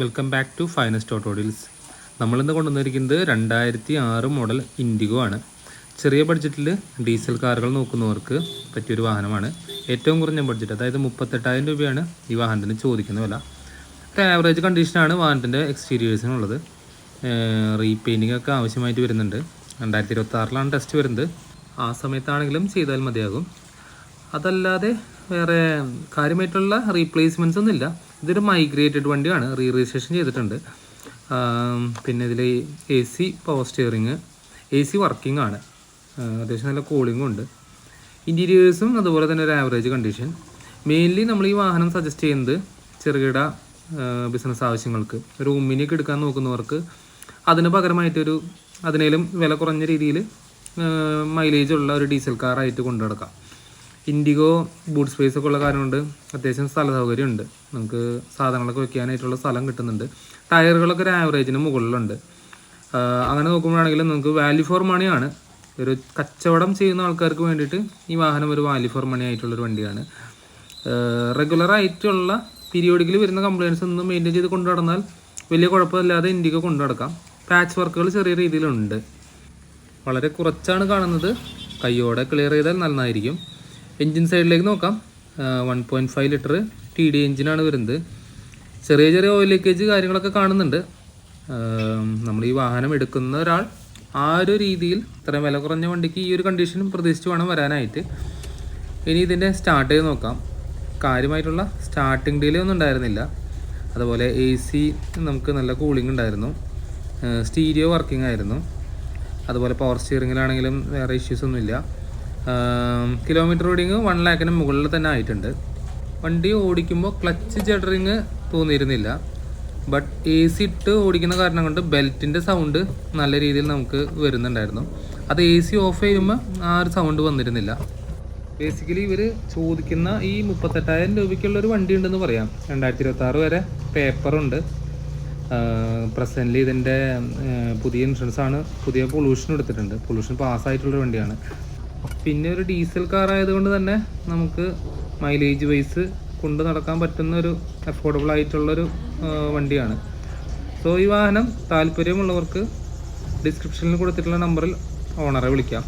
Welcome back to finest autodeals നമ്മളിന്ന് കൊണ്ടുവന്നിരിക്കുന്നത് രണ്ടായിരത്തി ആറ് മോഡൽ ഇൻഡിഗോ ആണ്. ചെറിയ ബഡ്ജറ്റിൽ ഡീസൽ കാറുകൾ നോക്കുന്നവർക്ക് പറ്റിയൊരു വാഹനമാണ്. ഏറ്റവും കുറഞ്ഞ ബഡ്ജറ്റ് അതായത് മുപ്പത്തെട്ടായിരം രൂപയാണ് ഈ വാഹനത്തിന് ചോദിക്കുന്ന വില. ഒരു ആവറേജ് കണ്ടീഷനാണ് വാഹനത്തിന്റെ എക്സ്റ്റീരിയേഴ്സിനുള്ളത് റീപെയിന്റിംഗ് ഒക്കെ ആവശ്യമായിട്ട് വരുന്നുണ്ട്. രണ്ടായിരത്തി ഇരുപത്തി ടെസ്റ്റ് വരുന്നത്. ആ സമയത്താണെങ്കിലും ചെയ്താൽ മതിയാകും. അതല്ലാതെ വേറെ കാര്യമായിട്ടുള്ള റീപ്ലേസ്മെന്റ്സ് ഒന്നുമില്ല. ഇതൊരു മൈഗ്രേറ്റഡ് വണ്ടിയാണ്. റീ രജിസ്ട്രേഷൻ ചെയ്തിട്ടുണ്ട് പിന്നെ ഇതിൽ A C power steering A C working ആണ്. അത്യാവശ്യം നല്ല കൂളിംഗും ഉണ്ട്. ഇന്റീരിയേഴ്സും അതുപോലെ തന്നെ ഒരു ആവറേജ് കണ്ടീഷൻ മെയിൻലി നമ്മൾ ഈ വാഹനം സജസ്റ്റ് ചെയ്യുന്നത് ചെറുകിട ബിസിനസ് ആവശ്യങ്ങൾക്ക്. ഒരു ഉമ്മിനിയൊക്കെ എടുക്കാൻ നോക്കുന്നവർക്ക് അതിന് പകരമായിട്ടൊരു അതിനേലും വില കുറഞ്ഞ രീതിയിൽ മൈലേജുള്ള ഒരു ഡീസൽ കാറായിട്ട് കൊണ്ടു നടക്കാം ഇൻഡിഗോ ബൂട്ട് സ്പേസ് ഒക്കെ ഉള്ള കാരണം കൊണ്ട് അത്യാവശ്യം സ്ഥല സൗകര്യം ഉണ്ട് നമുക്ക് സാധനങ്ങളൊക്കെ വെക്കാനായിട്ടുള്ള സ്ഥലം കിട്ടുന്നുണ്ട്. ടയറുകളൊക്കെ ഒരു ആവറേജിന് മുകളിലുണ്ട്. അങ്ങനെ നോക്കുമ്പോഴാണെങ്കിലും നമുക്ക് വാല്യൂ ഫോർ മണിയാണ് ഒരു കച്ചവടം ചെയ്യുന്ന ആൾക്കാർക്ക് വേണ്ടിയിട്ട് ഈ വാഹനം ഒരു വാല്യൂ ഫോർ മണി ആയിട്ടുള്ളൊരു വണ്ടിയാണ്. റെഗുലർ ആയിട്ടുള്ള പീരിയോഡിക്കലി വരുന്ന കംപ്ലയിൻസ് ഒന്നും മെയിന്റെയിൻ ചെയ്ത് കൊണ്ടു നടന്നാൽ വലിയ കുഴപ്പമില്ലാതെ ഇൻഡിഗോ കൊണ്ടു നടക്കാം. പാച്ച് വർക്കുകൾ ചെറിയ രീതിയിലുണ്ട്. വളരെ കുറച്ചാണ് കാണുന്നത്. കയ്യോടെ ക്ലിയർ ചെയ്താൽ നന്നായിരിക്കും. എൻജിൻ സൈഡിലേക്ക് നോക്കാം. One point five litre T D എൻജിനാണ് വരുന്നത്. ചെറിയ ചെറിയ ഓയിൽ ലീക്കേജ് കാര്യങ്ങളൊക്കെ കാണുന്നുണ്ട്. നമ്മൾ ഈ വാഹനം എടുക്കുന്ന ഒരാൾ ആ ഒരു രീതിയിൽ ഇത്രയും വില കുറഞ്ഞ വണ്ടിക്ക് ഈ ഒരു കണ്ടീഷനും പ്രതീക്ഷിച്ച് വേണം വരാനായിട്ട്. ഇനി ഇതിന്റെ സ്റ്റാർട്ട് ചെയ്ത് നോക്കാം. കാര്യമായിട്ടുള്ള സ്റ്റാർട്ടിംഗ് ഡിലേ ഒന്നും ഉണ്ടായിരുന്നില്ല. അതുപോലെ എ സി നമുക്ക് നല്ല കൂളിംഗ് ഉണ്ടായിരുന്നു. സ്റ്റീരിയോ വർക്കിംഗ് ആയിരുന്നു. അതുപോലെ പവർ സ്റ്റിയറിങ്ങിലാണെങ്കിലും വേറെ ഇഷ്യൂസ് ഒന്നുമില്ല. കിലോമീറ്റർ റീഡിങ് വൺ ലാക്കിന് മുകളിൽ തന്നെ ആയിട്ടുണ്ട്. വണ്ടി ഓടിക്കുമ്പോൾ ക്ലച്ച് ജഡറിങ് തോന്നിയിരുന്നില്ല. ബട്ട് എ സി ഇട്ട് ഓടിക്കുന്ന കാരണം കൊണ്ട് ബെൽറ്റിന്റെ സൗണ്ട് നല്ല രീതിയിൽ നമുക്ക് വരുന്നുണ്ടായിരുന്നു. അത് എ സി ഓഫ് ചെയ്യുമ്പോൾ ആ ഒരു സൗണ്ട് വന്നിരുന്നില്ല. ബേസിക്കലി ഇവർ ചോദിക്കുന്ന ഈ മുപ്പത്തെട്ടായിരം രൂപയ്ക്കുള്ള ഒരു വണ്ടി ഉണ്ടെന്ന് പറയാം. രണ്ടായിരത്തി ഇരുപത്തി വരെ പേപ്പറുണ്ട് പ്രസന്റ്ലി ഇതിന്റെ പുതിയ ഇൻഷുറൻസ് ആണ്. പുതിയ പൊല്യൂഷൻ എടുത്തിട്ടുണ്ട്. പൊല്യൂഷൻ പാസ്സായിട്ടുള്ള വണ്ടിയാണ്. പിന്നെ ഒരു ഡീസൽ കാർ ആയതുകൊണ്ട് തന്നെ നമുക്ക് മൈലേജ് വൈസ് കൊണ്ട് നടക്കാൻ പറ്റുന്ന ഒരു അഫോർഡബിൾ ആയിട്ടുള്ളൊരു വണ്ടിയാണ്. സോ ഈ വാഹനം താല്പര്യമുള്ളവർക്ക് ഡിസ്ക്രിപ്ഷനിൽ കൊടുത്തിട്ടുള്ള നമ്പറിൽ ഓണറെ വിളിക്കാം.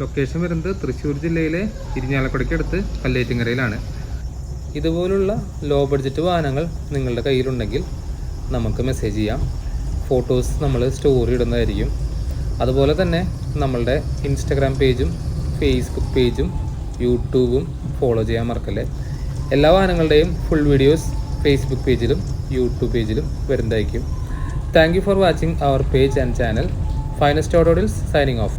ലൊക്കേഷൻ വരുന്നത് തൃശ്ശൂർ ജില്ലയിലെ ഇരിഞ്ഞാലക്കുടയ്ക്ക് അടുത്ത് കല്ലേറ്റിങ്ങരയിലാണ്. ഇതുപോലുള്ള ലോ ബഡ്ജറ്റ് വാഹനങ്ങൾ നിങ്ങളുടെ കയ്യിലുണ്ടെങ്കിൽ നമുക്ക് മെസ്സേജ് ചെയ്യാം. ഫോട്ടോസ് നമ്മൾ സ്റ്റോറി ഇടുന്നതായിരിക്കും. അതുപോലെ തന്നെ നമ്മളുടെ ഇൻസ്റ്റഗ്രാം പേജും ഫേസ്ബുക്ക് പേജും യൂട്യൂബും ഫോളോ ചെയ്യാൻ മറക്കല്ലേ? എല്ലാ വാഹനങ്ങളുടെയും ഫുൾ വീഡിയോസ് ഫേസ്ബുക്ക് പേജിലും യൂട്യൂബ് പേജിലും വരുന്നതായിരിക്കും. Thank you for watching our page and channel finest autodeals signing off